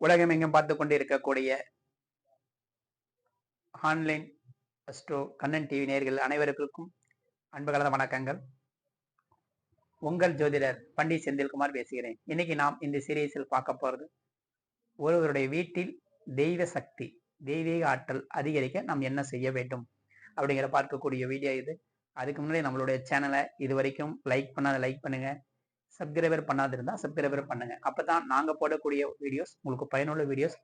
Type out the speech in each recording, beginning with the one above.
உலகம் எங்கும் பார்த்து கொண்டு இருக்கக்கூடிய ஆன்லைன் அஸ்ட்ரோ கண்ணன் டிவி நேர்கள் அனைவருக்கும் அன்பு கலந்த வணக்கங்கள். உங்கள் ஜோதிடர் பண்டி செந்தில்குமார் பேசுகிறேன். இன்னைக்கு நாம் இந்த சீரியஸில் பார்க்க போகிறது ஒருவருடைய வீட்டில் தெய்வ சக்தி தெய்வீக ஆற்றல் அதிகரிக்க நாம் என்ன செய்ய வேண்டும் அப்படிங்கிற பார்க்கக்கூடிய வீடியோ இது. அதுக்கு முன்னாடி நம்மளுடைய சேனலை இது வரைக்கும் லைக் பண்ணாத லைக் பண்ணுங்கள் சப்ஸ்கிரைபர் இருந்தால் சப்ஸ்கிரைபர் பண்ணுங்க. அப்பதான் நாங்கள் போடக்கூடிய வீடியோஸ் உங்களுக்கு பயனுள்ள வீடியோஸ்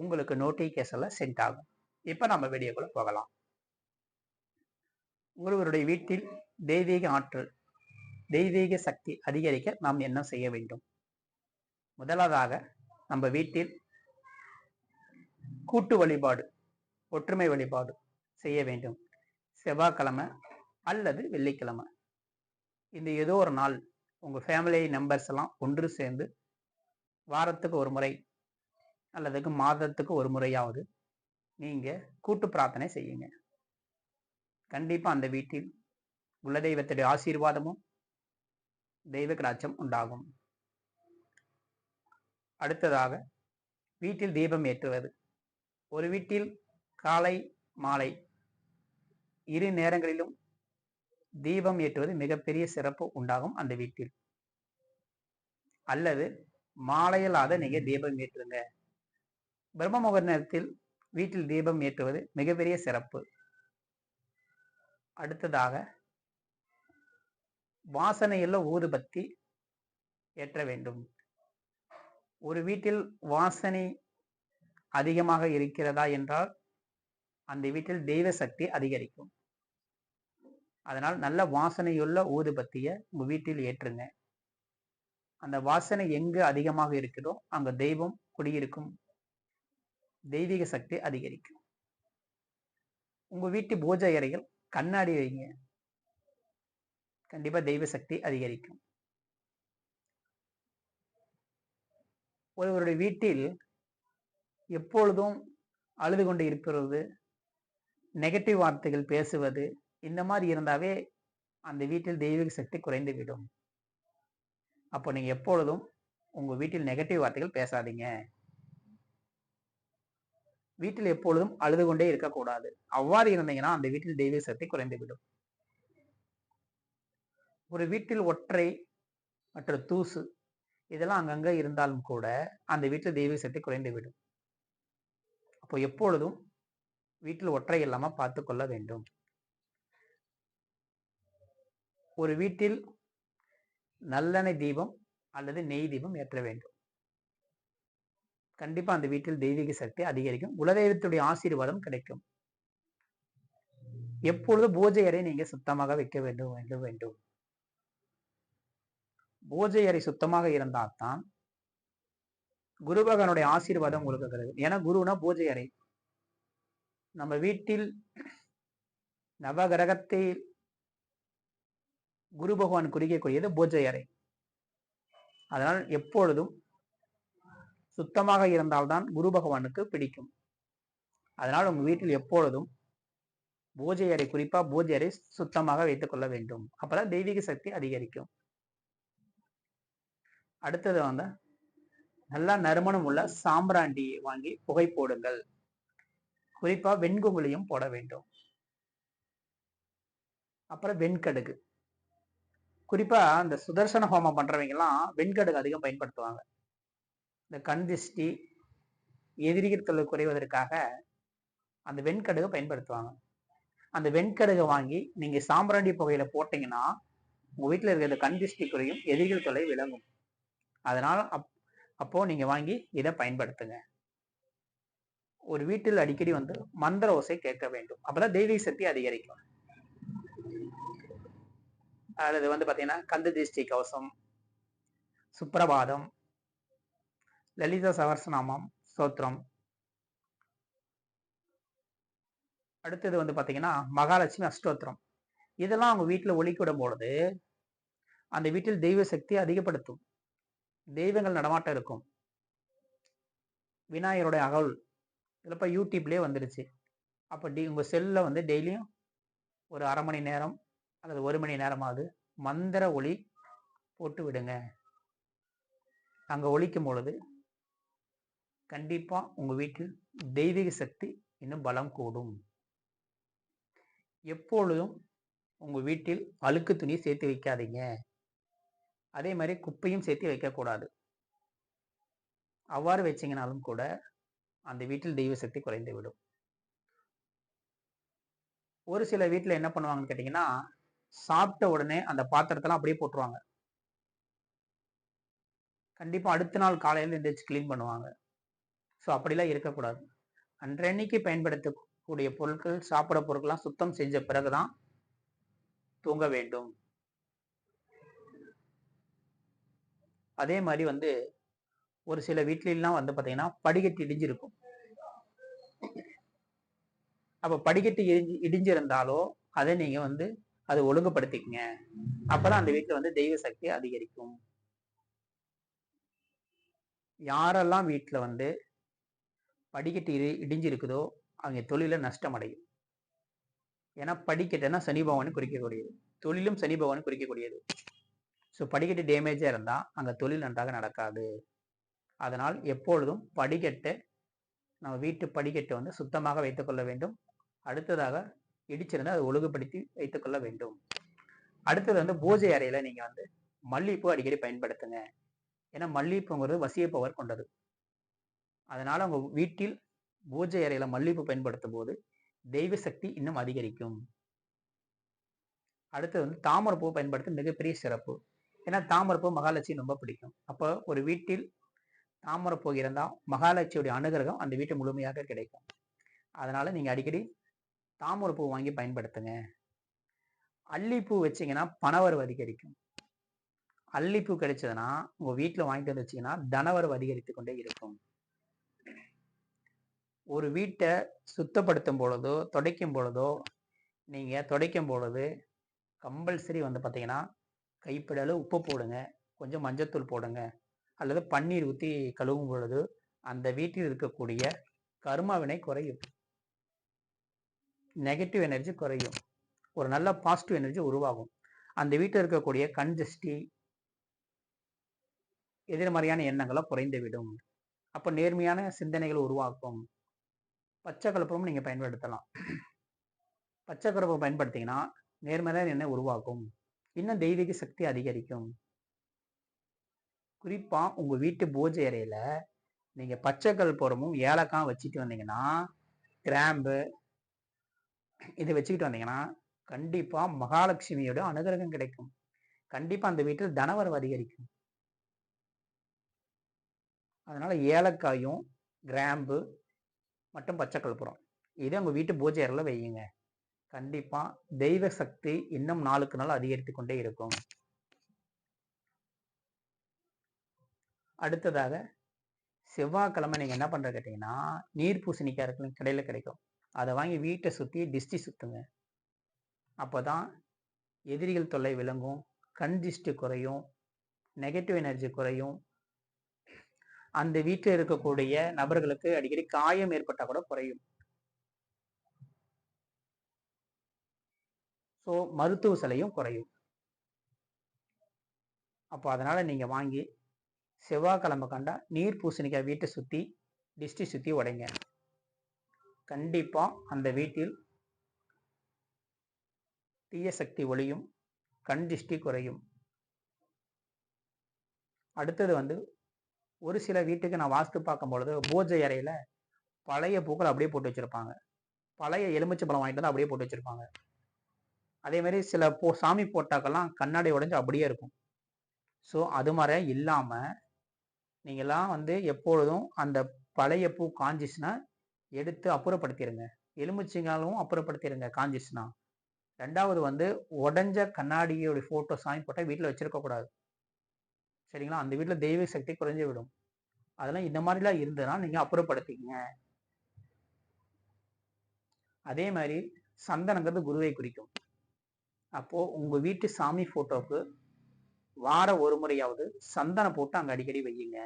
உங்களுக்கு நோட்டிஃபிகேஷனில் சென்ட் ஆகும். இப்போ நம்ம வீடியோக்குள்ளே போகலாம். உங்களுடைய வீட்டில் தெய்வீக ஆற்றல் தெய்வீக சக்தி அதிகரிக்க நாம் என்ன செய்ய வேண்டும்? முதலாவதாக நம்ம வீட்டில் கூட்டு வழிபாடு ஒற்றுமை வழிபாடு செய்ய வேண்டும். செவ்வாய்க்கிழமை அல்லது வெள்ளிக்கிழமை. இந்த ஏதோ ஒரு நாள் உங்கள் ஃபேமிலி மெம்பர்ஸ் எல்லாம் ஒன்று சேர்ந்து வாரத்துக்கு ஒரு முறை அல்லதுக்கு மாதத்துக்கு ஒரு முறையாவது நீங்கள் கூட்டு பிரார்த்தனை செய்யுங்க. கண்டிப்பாக அந்த வீட்டில் உள்ள தெய்வத்துடைய ஆசீர்வாதமும் தெய்வ கடாட்சம் உண்டாகும். அடுத்ததாக வீட்டில் தீபம் ஏற்றுவது. ஒரு வீட்டில் காலை மாலை இரு நேரங்களிலும் தீபம் ஏற்றுவது மிகப்பெரிய சிறப்பு உண்டாகும் அந்த வீட்டில். அல்லது மாலையிலாத நீங்கள் தீபம் ஏற்றுங்க. பிரம்ம முகூர்த்த நேரத்தில் வீட்டில் தீபம் ஏற்றுவது மிகப்பெரிய சிறப்பு. அடுத்ததாக வாசனையுள்ள ஊதுபத்தி ஏற்ற வேண்டும். ஒரு வீட்டில் வாசனை அதிகமாக இருக்கிறதா என்றால் அந்த வீட்டில் தெய்வ சக்தி அதிகரிக்கும். அதனால் நல்ல வாசனையுள்ள ஊதுபத்தியை உங்கள் வீட்டில் ஏற்றுங்க. அந்த வாசனை எங்கு அதிகமாக இருக்கிறதோ அங்க தெய்வம் குடியிருக்கும். தெய்வீக சக்தி அதிகரிக்கும். உங்க வீட்டு பூஜை அறைகள் கண்ணாடி வைங்க. கண்டிப்பா தெய்வ சக்தி அதிகரிக்கும். ஒருவருடைய வீட்டில் எப்பொழுதும் அழுது கொண்டு இருக்கிறது நெகட்டிவ் வார்த்தைகள் பேசுவது இந்த மாதிரி இருந்தாவே அந்த வீட்டில் தெய்வீக சக்தி குறைந்து விடும். அப்போ நீங்க எப்பொழுதும் உங்க வீட்டில் நெகட்டிவ் வார்த்தைகள் பேசாதீங்க. வீட்டில் எப்பொழுதும் அழுது கொண்டே இருக்கக்கூடாது. அவ்வாறு இருந்தீங்கன்னா அந்த வீட்டில் தெய்வீக சக்தி குறைந்துவிடும். ஒரு வீட்டில் ஒற்றை மற்ற தூசு இதெல்லாம் அங்கங்கே இருந்தாலும் கூட அந்த வீட்டில் தெய்வீக சக்தி குறைந்துவிடும். அப்போ எப்பொழுதும் வீட்டில் ஒற்றை இல்லாமல் பார்த்து கொள்ள வேண்டும். ஒரு வீட்டில் நல்லெண்ணெய் தீபம் அல்லது நெய் தீபம் ஏற்ற வேண்டும். கண்டிப்பா அந்த வீட்டில் தெய்வீக சக்தி அதிகரிக்கும். குலதெய்வத்துடைய ஆசீர்வாதம் கிடைக்கும். எப்பொழுது பூஜை அறை நீங்க சுத்தமாக வைக்க வேண்டும் வேண்டும் வேண்டும். பூஜை அறை சுத்தமாக இருந்தால்தான் குரு பகவானுடைய ஆசீர்வாதம் உங்களுக்கு கிடைக்கும். ஏன்னா குருனா பூஜை அறை. நம்ம வீட்டில் நவகிரகத்தை குரு பகவான் குறிக்கக்கூடியது பூஜை அறை. அதனால் எப்பொழுதும் சுத்தமாக இருந்தால்தான் குரு பகவானுக்கு பிடிக்கும். அதனால் உங்க வீட்டில் எப்பொழுதும் பூஜை அறை குறிப்பா பூஜை அறை சுத்தமாக வைத்துக் கொள்ள வேண்டும். அப்பதான் தெய்வீக சக்தி அதிகரிக்கும். அடுத்தது வந்து நல்லா நறுமணம் உள்ள சாம்பிராண்டி வாங்கி புகை போடுங்கள். குறிப்பா வெண்குங்குளியும் போட வேண்டும். அப்புறம் வெண்கடுகு. குறிப்பா இந்த சுதர்சன ஹோமம் பண்றவங்கலாம் வெண்கடுகு அதிகம் பயன்படுத்துவாங்க. இந்த கண் திஷ்டி எதிரிகள் தொழில் குறைவதற்காக அந்த வெண்கடுகை பயன்படுத்துவாங்க. அந்த வெண்கடுகை வாங்கி நீங்க சாம்பிராண்டி புகையில போட்டீங்கன்னா உங்க வீட்டில் இருக்கிற கண் திஷ்டி குறையும் எதிரிகள் தொலை விளங்கும் அதனால அப் அப்போ நீங்க வாங்கி இதை பயன்படுத்துங்க. ஒரு வீட்டில் அடிக்கடி வந்து மந்திர ஓசை கேட்க வேண்டும். அப்பதான் தெய்வீக சக்தி அதிகரிக்கும். அல்லது வந்து பார்த்தீங்கன்னா கந்த திருஷ்டி கவசம் சுப்பிரபாதம் லலிதா சவர்சநாமம் ஸ்தோத்திரம். அடுத்தது வந்து பார்த்தீங்கன்னா மகாலட்சுமி அஷ்டோத்திரம். இதெல்லாம் அவங்க வீட்டில் ஒழிக்கிடும் பொழுது அந்த வீட்டில் தெய்வ சக்தி அதிகப்படுத்தும். தெய்வங்கள் நடமாட்டம் இருக்கும். விநாயகருடைய அகல் இதில் இப்போ யூடியூப்லேயே வந்துடுச்சு. அப்போ டி உங்கள் செல்லில் வந்து டெய்லியும் ஒரு அரை மணி நேரம் அல்லது ஒரு மணி நேரமாவது மந்திர ஒளி போட்டு விடுங்க. அங்கே ஒழிக்கும் பொழுது கண்டிப்பாக உங்கள் வீட்டில் தெய்வீக சக்தி இன்னும் பலம் கூடும். எப்பொழுதும் உங்கள் வீட்டில் அழுக்கு துணி சேர்த்து வைக்காதீங்க. அதே மாதிரி குப்பையும் சேர்த்து வைக்கக்கூடாது அவ்வாறு வச்சிங்கனாலும் கூட அந்த வீட்டில் தெய்வ சக்தி குறைந்து விடும். ஒரு சில வீட்டில் என்ன பண்ணுவாங்கன்னு கேட்டிங்கன்னா சாப்பிட்ட உடனே அந்த பாத்திரத்தெல்லாம் அப்படியே போட்டுருவாங்க. கண்டிப்பாக அடுத்த நாள் காலையில் எந்திரிச்சு க்ளீன் பண்ணுவாங்க. ஸோ அப்படிலாம் இருக்கக்கூடாது. அன்றன்னைக்கு பயன்படுத்தக்கூடிய பொருட்கள் சாப்பிட பொருட்கள்லாம் சுத்தம் செஞ்ச பிறகு தான் தூங்க வேண்டும். அதே மாதிரி வந்து ஒரு சில வீட்லாம் வந்து பார்த்தீங்கன்னா படிக்கட்டு இடிஞ்சிருக்கும். அப்போ படிக்கட்டு இடிஞ்சு இடிஞ்சிருந்தாலோ அதை நீங்கள் வந்து அது ஒழுங்குபடுத்திக்கங்க. அப்பதான் அந்த வீட்டுல வந்து தெய்வ சக்தி அதிகரிக்கும். யாரெல்லாம் வீட்டுல வந்து படிக்கட்டு இடி இடிஞ்சிருக்குதோ அவங்க தொழில நஷ்டம் அடையும் ஏன்னா படிக்கட்டுன்னா சனி பகவான் குறிக்கக்கூடியது. தொழிலும் சனி பகவான் குறிக்கக்கூடியது. ஸோ படிக்கட்டு டேமேஜாக இருந்தால் அங்கே தொழில் நன்றாக நடக்காது. அதனால் எப்பொழுதும் படிக்கட்டை நம்ம வீட்டு படிக்கட்டை வந்து சுத்தமாக வைத்துக்கொள்ள வேண்டும். அடுத்ததாக இடிச்சிருந்து அதை ஒழுங்குபடுத்தி வைத்துக்கொள்ள வேண்டும். அடுத்தது வந்து பூஜை அறையில நீங்க வந்து மல்லிகைப்பூ அடிக்கடி பயன்படுத்துங்க. ஏன்னா மல்லிகைப்பூங்கிறது வசிய பவர் கொண்டது. அதனால உங்க வீட்டில் பூஜை அறையில மல்லிகைப்பூ பயன்படுத்தும் போது தெய்வ சக்தி இன்னும் அதிகரிக்கும். அடுத்தது வந்து தாமரப்பூ பயன்படுத்த மிகப்பெரிய சிறப்பு. ஏன்னா தாமரப்பூ மகாலட்சுமி ரொம்ப பிடிக்கும். அப்போ ஒரு வீட்டில் தாமரைப்பூ இருந்தால் மகாலட்சுமியுடைய அனுகிரகம் அந்த வீட்டு முழுமையாக கிடைக்கும். அதனால நீங்க அடிக்கடி தாமரைப்பூ வாங்கி பயன்படுத்துங்க. அல்லிப்பூ வச்சிங்கன்னா பணவரவு அதிகரிக்கும். அல்லிப்பூ கிடைச்சதுன்னா உங்கள் வீட்டில் வாங்கிட்டு வந்து வச்சீங்கன்னா தனவரவு அதிகரித்து கொண்டே இருக்கும். ஒரு வீட்டை சுத்தப்படுத்தும் பொழுதோ துடைக்கும் பொழுதோ நீங்கள் துடைக்கும் பொழுது கம்பல்சரி வந்து பார்த்தீங்கன்னா கைப்பிடல உப்பு போடுங்க. கொஞ்சம் மஞ்சத்தூள் போடுங்க. அல்லது பன்னீர் ஊற்றி கழுவும் பொழுது அந்த வீட்டில் இருக்கக்கூடிய கருமாவினை குறையும். நெகட்டிவ் எனர்ஜி குறையும். ஒரு நல்ல பாசிட்டிவ் எனர்ஜி உருவாகும். அந்த வீட்டில் இருக்கக்கூடிய கன்ஜஸ்டி எதிர்மறையான எண்ணங்களை குறைந்துவிடும். அப்போ நேர்மையான சிந்தனைகள் உருவாக்கும். பச்சை கலப்பரமும் நீங்கள் பயன்படுத்தலாம். பச்சை கலப்பரம் பயன்படுத்திங்கன்னா நேர்மறையான எண்ணெய் உருவாக்கும் இன்னும் தெய்வீக சக்தி அதிகரிக்கும். குறிப்பாக உங்க வீட்டு பூஜை அறையில் நீங்கள் பச்சை கல்புரமும் ஏலக்காய் வச்சுட்டு வந்தீங்கன்னா கிராம்பு இதை வச்சுக்கிட்டு வந்தீங்கன்னா கண்டிப்பா மகாலட்சுமியோட அனுகிரகம் கிடைக்கும். கண்டிப்பா அந்த வீட்டில் தனவரவு அதிகரிக்கும். அதனால ஏலக்காயும் கிராம்பு மற்றும் பச்சை கற்பூரம். இதை உங்கள் வீட்டு பூஜை அறையில் வையுங்க. கண்டிப்பாக தெய்வ சக்தி இன்னும் நாளுக்கு நாள் அதிகரித்து கொண்டே இருக்கும். அடுத்ததாக செவ்வாய்க்கிழமை நீங்கள் என்ன பண்ணுறது கேட்டிங்கன்னா நீர் பூசணிக்காய் இருக்கு கடையில் கிடைக்கும். அதை வாங்கி வீட்டை சுற்றி டிஸ்டி அப்போ தான் எதிரிகள் தொல்லை விளங்கும் கண் திஷ்டி குறையும் நெகட்டிவ் எனர்ஜி குறையும். அந்த வீட்டில் இருக்கக்கூடிய நபர்களுக்கு அடிக்கடி காயம் ஏற்பட்டால் கூட குறையும். ஸோ மருத்துவ செலையும் குறையும். அப்போ அதனால் நீங்கள் வாங்கி செவ்வாய்க்கிழமை கண்டா நீர் பூசணிக்காய் வீட்டை சுற்றி டிஸ்டி சுற்றி உடைங்க. கண்டிப்பாக அந்த வீட்டில் தீய சக்தி ஒளியும் கண் திஷ்டி குறையும். அடுத்தது வந்து ஒரு சில வீட்டுக்கு நான் வாஸ்து பார்க்கும் பொழுது பூஜை அறையில் பழைய பூக்கள் அப்படியே போட்டு வச்சுருப்பாங்க. பழைய எலுமிச்சை பழம் வாங்கிட்டு வந்து அப்படியே போட்டு வச்சுருப்பாங்க. அதேமாரி சில போ சாமி போட்டாக்கெல்லாம் கண்ணாடி உடைஞ்சு அப்படியே இருக்கும். ஸோ அது மாதிரி இல்லாமல் நீங்களாம் வந்து எப்பொழுதும் அந்த பழைய பூ காஞ்சிச்சுன்னா எடுத்து அப்புறப்படுத்திடுங்க எலுமிச்சிங்காலும் அப்புறப்படுத்திடுங்க காஞ்சிச்சுன்னா. ரெண்டாவது வந்து உடஞ்ச கண்ணாடியோட ஃபோட்டோ சாமி போட்டால் வீட்டில் வச்சிருக்கக்கூடாது சரிங்களா? அந்த வீட்டில் தெய்வ சக்தி குறைஞ்சு விடும். அதெல்லாம் இந்த மாதிரிலாம் இருந்ததுன்னா நீங்கள் அப்புறப்படுத்திக்கங்க. அதே மாதிரி சந்தனங்கிறது குருவை குறிக்கும். அப்போது உங்கள் வீட்டு சாமி ஃபோட்டோவுக்கு வார ஒரு முறையாவது சந்தனம் போட்டு அங்கே அடிக்கடி வையுங்க.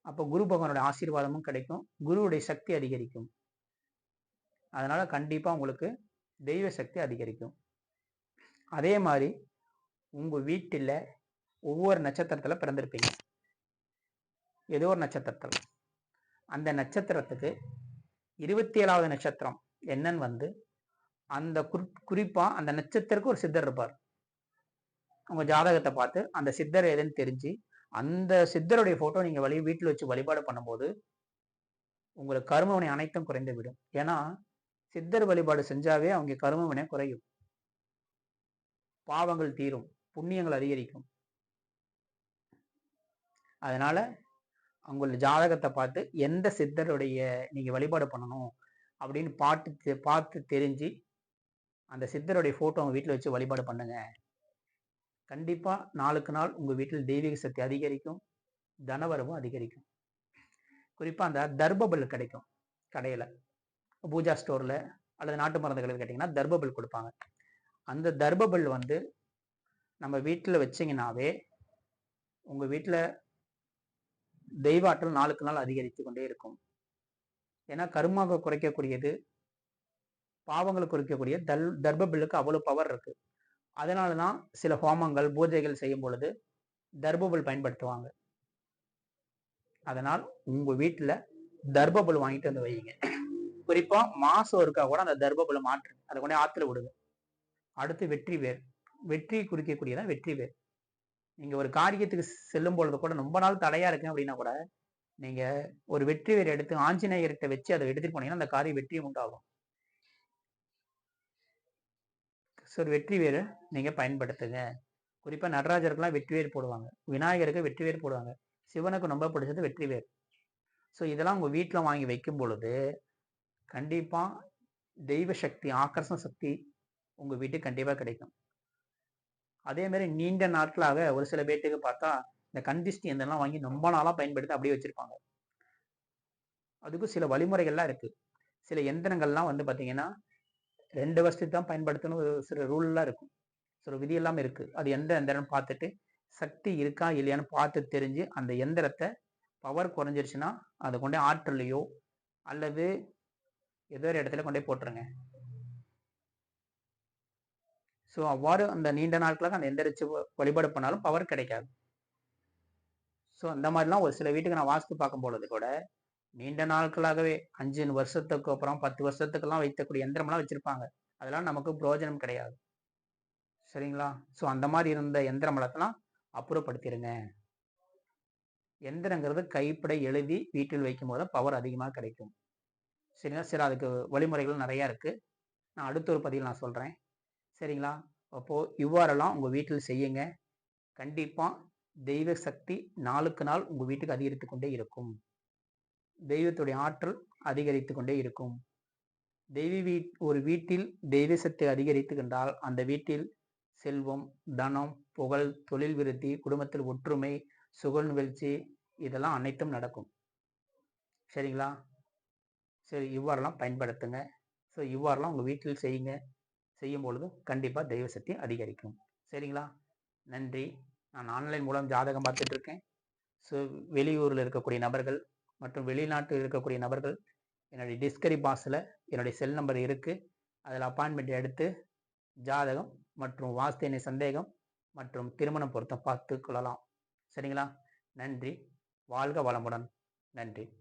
அப்போ குரு பகவானோட ஆசீர்வாதமும் கிடைக்கும். குருவுடைய சக்தி அதிகரிக்கும். அதனால கண்டிப்பாக உங்களுக்கு தெய்வ சக்தி அதிகரிக்கும். அதே மாதிரி உங்கள் வீட்டில் ஒவ்வொரு நட்சத்திரத்தில் பிறந்திருப்பீங்க. ஏதோ ஒரு நட்சத்திரத்தில். அந்த நட்சத்திரத்துக்கு இருபத்தி ஏழாவது நட்சத்திரம் என்னன்னு வந்து அந்த குறி குறிப்பாக அந்த நட்சத்திரக்கு ஒரு சித்தர் இருப்பார். உங்கள் ஜாதகத்தை பார்த்து அந்த சித்தர் எதுன்னு தெரிஞ்சு அந்த சித்தருடைய போட்டோ நீங்க வழி வீட்டில் வச்சு வழிபாடு பண்ணும்போது உங்களுக்கு கருமவினை அனைத்தும் குறைந்து விடும் ஏன்னா சித்தர் வழிபாடு செஞ்சாவே அவங்க கருமவினை குறையும். பாவங்கள் தீரும். புண்ணியங்கள் அதிகரிக்கும். அதனால அவங்களோட ஜாதகத்தை பார்த்து எந்த சித்தருடைய நீங்க வழிபாடு பண்ணணும் அப்படின்னு பாட்டு தெ- பார்த்து தெரிஞ்சு அந்த சித்தருடைய ஃபோட்டோ அவங்க வீட்டில் வச்சு வழிபாடு பண்ணுங்க. கண்டிப்பாக நாளுக்கு நாள் உங்கள் வீட்டில் தெய்வீக சக்தி அதிகரிக்கும் தனவரவும் அதிகரிக்கும். குறிப்பாக அந்த தர்பபல் கிடைக்கும் கடையில். பூஜா ஸ்டோரில் அல்லது நாட்டு மருந்து கடையில் கேட்டிங்கன்னா தர்பபல் கொடுப்பாங்க. அந்த தர்பபல் வந்து நம்ம வீட்டில் வச்சிங்கனாவே உங்கள் வீட்டில் தெய்வ ஆற்றல் நாளுக்கு நாள் அதிகரித்து கொண்டே இருக்கும். ஏன்னா கருமாக குறைக்கக்கூடியது பாவங்களை குறைக்கக்கூடிய தல் தர்பபில்லுக்கு அவ்வளோ பவர் இருக்குது அதனால தான் சில ஹோமங்கள் பூஜைகள் செய்யும் பொழுது தர்பபுல் பயன்படுத்துவாங்க. அதனால் உங்கள் வீட்டில் தர்பபுல் வாங்கிட்டு வந்து வைங்க குறிப்பாக மாதம் இருக்கா கூட அந்த தர்பபுலை மாற்று அதை கொண்டே ஆற்றுல விடுங்க. அடுத்து வெற்றி வேர் வெற்றி குறிக்கக்கூடியதான் வெற்றி வேர். நீங்கள் ஒரு காரியத்துக்கு செல்லும் பொழுது கூட ரொம்ப நாள் தடையாக இருக்கு அப்படின்னா கூட நீங்கள் ஒரு வெற்றி வேர் எடுத்து ஆஞ்சநேயர்கிட்ட வச்சு அதை எடுத்துகிட்டு போனீங்கன்னா அந்த காரியம் வெற்றியும் உண்டாகும். ஸோ வெற்றி வேறு நீங்கள் பயன்படுத்துங்க. குறிப்பாக நடராஜருக்கெல்லாம் வெற்றிவேர் போடுவாங்க. விநாயகருக்கு வெற்றிவேர் போடுவாங்க. சிவனுக்கு ரொம்ப பிடிச்சது வெற்றிவேர் ஸோ இதெல்லாம் உங்கள் வீட்டில் வாங்கி வைக்கும் பொழுது கண்டிப்பாக தெய்வ சக்தி ஆக்கர்ஷண சக்தி உங்கள் வீட்டுக்கு கண்டிப்பாக கிடைக்கும். அதேமாரி நீண்ட நாட்களாக ஒரு சில பேர்த்துக்கு பார்த்தா இந்த கந்திஷ்டி இதெல்லாம் வாங்கி ரொம்ப நாளாக பயன்படுத்தி அப்படியே வச்சுருப்பாங்க. அதுக்கும் சில வழிமுறைகள்லாம் இருக்குது சில எந்திரங்கள்லாம் வந்து பார்த்தீங்கன்னா ரெண்டு வருஷத்துக்கு தான் பயன்படுத்தணும். ஒரு சில ரூல்லாம் இருக்கும். சில விதியெல்லாம் இருக்குது அது எந்த எந்திரம்னு பார்த்துட்டு சக்தி இருக்கா இல்லையான்னு பார்த்து தெரிஞ்சு அந்த எந்திரத்தை பவர் குறைஞ்சிருச்சுன்னா அதை கொண்டே ஆற்றலையோ அல்லது ஏதோ ஒரு இடத்துல கொண்டே போட்டுருங்க. ஸோ அவ்வாறு அந்த நீண்ட நாட்களாக அந்த எந்திரிச்சு வ- வழிபாடு பண்ணாலும் பவர் கிடைக்காது. ஸோ அந்த மாதிரிலாம் ஒரு சில வீட்டுக்கு நான் வாஸ்து பார்க்கும் பொழுது கூட நீண்ட நாட்களாகவே அஞ்சு வருஷத்துக்கு அப்புறம் பத்து வருஷத்துக்கெல்லாம் வைக்கக்கூடிய எந்திரம்லாம் வச்சுருப்பாங்க. அதெல்லாம் நமக்கு பிரயோஜனம் கிடையாது. சரிங்களா? ஸோ அந்த மாதிரி இருந்த எந்திரமலத்தெல்லாம் அப்புறப்படுத்திடுங்க எந்திரங்கிறது கைப்பட எழுதி வீட்டில் வைக்கும் போது பவர் அதிகமாக கிடைக்கும். சரிங்களா? சரி அதுக்கு வழிமுறைகள் நிறையா இருக்குது நான் அடுத்த ஒரு பதிவில் நான் சொல்கிறேன் சரிங்களா? அப்போது இவ்வாறெல்லாம் உங்கள் வீட்டில் செய்யுங்க. கண்டிப்பாக தெய்வ சக்தி நாளுக்கு நாள் உங்கள் வீட்டுக்கு அதிகரித்து கொண்டே இருக்கும். தெய்வத்துடைய ஆற்றல் அதிகரித்து கொண்டே இருக்கும். தெய்வ வீட் ஒரு வீட்டில் தெய்வ சக்தி அதிகரித்து கண்டால் அந்த வீட்டில் செல்வம் தனம் புகழ் தொழில் விருத்தி குடும்பத்தில் ஒற்றுமை சுகல் நிகழ்ச்சி இதெல்லாம் அனைத்தும் நடக்கும். சரிங்களா? சரி இவ்வாறெல்லாம் பயன்படுத்துங்க. ஸோ இவ்வாறெல்லாம் உங்கள் வீட்டில் செய்யுங்க. செய்யும் பொழுது கண்டிப்பாக தெய்வ சக்தி அதிகரிக்கும். சரிங்களா? நன்றி. நான் ஆன்லைன் மூலம் ஜாதகம் பார்த்துட்ருக்கேன் ஸோ வெளியூரில் இருக்கக்கூடிய நபர்கள் மற்றும் வெளிநாட்டில் இருக்கக்கூடிய நபர்கள் என்னுடைய டிஸ்கரி பாஸில் என்னுடைய செல் நம்பர் இருக்குது அதில் அப்பாயின்மெண்ட் எடுத்து ஜாதகம் மற்றும் வாஸ்தேனை சந்தேகம் மற்றும் திருமணம் பொருத்தம் பார்த்து கொள்ளலாம். சரிங்களா? நன்றி. வாழ்க வளமுடன். நன்றி.